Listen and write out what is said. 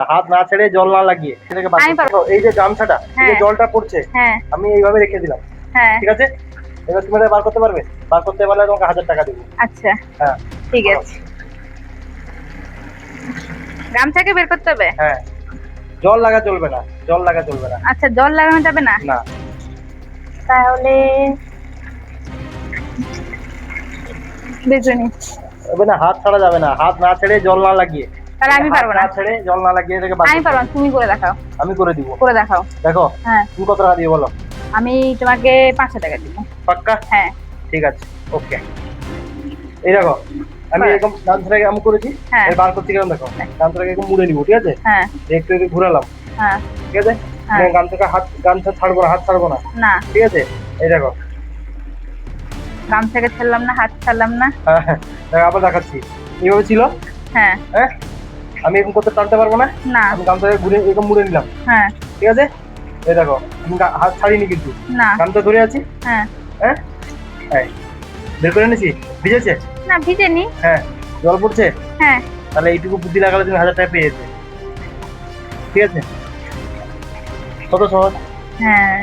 হাত না ছেড়ে জল না লাগিয়ে সেটাকে। এই যে গামছাটা এই যে হ্যাঁ। জলটা পড়ছে হ্যাঁ। আমি এইভাবে রেখে দিলাম। হ্যাঁ। ঠিক আছে? এবার তুমি এটা বার করতে পারবে? বার করতে পারলে তোমাকে হাজার টাকা দেবো। আচ্ছা। হ্যাঁ। ঠিক আছে। গামছাকে বের করতে হবে? হ্যাঁ। জল লাগা চলবে না জল লাগা চলবে না। আচ্ছা জল লাগানো যাবে না? না। তাহলে বেজনি না হাত ছাড়া যাবে না। হাত না ছেড়ে জল না লাগিয়ে। তাহলে আমি পারব না। ছেড়ে জল না লাগিয়ে এটাকে আমি পারব তুমি করে দেখাও। আমি করে দিব। করে দেখাও। দেখো হ্যাঁ। তুমি কত টাকা দিয়ে বলো? আমি তোমাকে পাঁচশো টাকা দিব। পাক্কা? হ্যাঁ। ঠিক আছে ওকে। এই দেখো আমি হ্যাঁ। এরকম গামছাটাকে আমি করেছি হ্যাঁ। বার করতে গেলাম দেখো? গামছাটাকে একটু মুড়ে নিব ঠিক আছে? হ্যাঁ। একটু একটু ঘুরালাম হ্যাঁ। ঠিক আছে? হ্যাঁ। মানে গামছাটা হাত গামছা ছাড়বো না হাত ছাড়বো না। না। ঠিক আছে? এই দেখো। গামছাকে ছাড়লাম না হাত ছাড়লাম না। হ্যাঁ হ্যাঁ। আবার দেখাচ্ছি। এইভাবে ছিল? হ্যাঁ। হ্যাঁ? আমি এরকম করতে টানতে পারব না? না। আমি গামছাটাকে ঘুরে এরকম মুড়ে নিলাম। হ্যাঁ। ঠিক আছে? এই দেখো আমি হাত ছাড়িনি কিন্তু। না। গামছা ধরে আছি। হ্যাঁ। হ্যাঁ? বের করে নিয়েছি ভিজেছে? না ভিজেনি। হ্যাঁ। জল পড়ছে? হ্যাঁ। তাহলে এইটুকু বুদ্ধি লাগালে তুমি হাজার টাকা পেয়ে যেতে। ঠিক আছে? কত সহজ? হ্যাঁ।